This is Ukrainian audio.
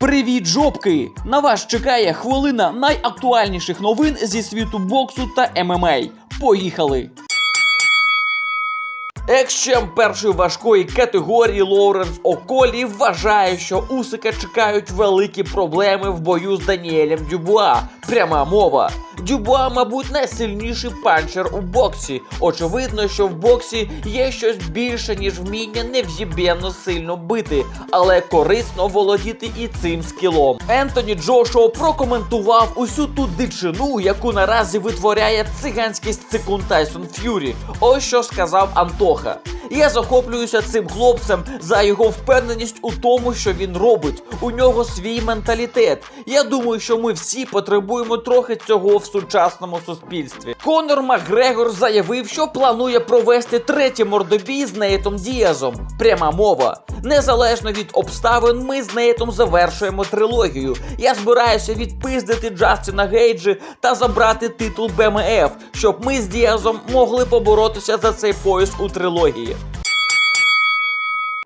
Привіт, жопки! На вас чекає хвилина найактуальніших новин зі світу боксу та ММА. Поїхали! Екс-чемп першої важкої категорії Лоуренс Околі вважає, що Усика чекають великі проблеми в бою з Даніелем Дюбуа. Пряма мова. Дюбуа, мабуть, найсильніший панчер у боксі. Очевидно, що в боксі є щось більше, ніж вміння нев'єбєнно сильно бити, але корисно володіти і цим скілом. Ентоні Джошуа прокоментував усю ту дичину, яку наразі витворяє циганський сцикун Тайсон Ф'юрі. Ось що сказав Антоха. Я захоплююся цим хлопцем за його впевненість у тому, що він робить. У нього свій менталітет. Я думаю, що ми всі потребуємо трохи цього в сучасному суспільстві. Конор Макгрегор заявив, що планує провести третій мордобій з Нейтом Діазом. Пряма мова. Незалежно від обставин, ми з Нейтом завершуємо трилогію. Я збираюся відпиздити Джастіна Гейджі та забрати титул БМФ, щоб ми з Діазом могли поборотися за цей пояс у трилогії.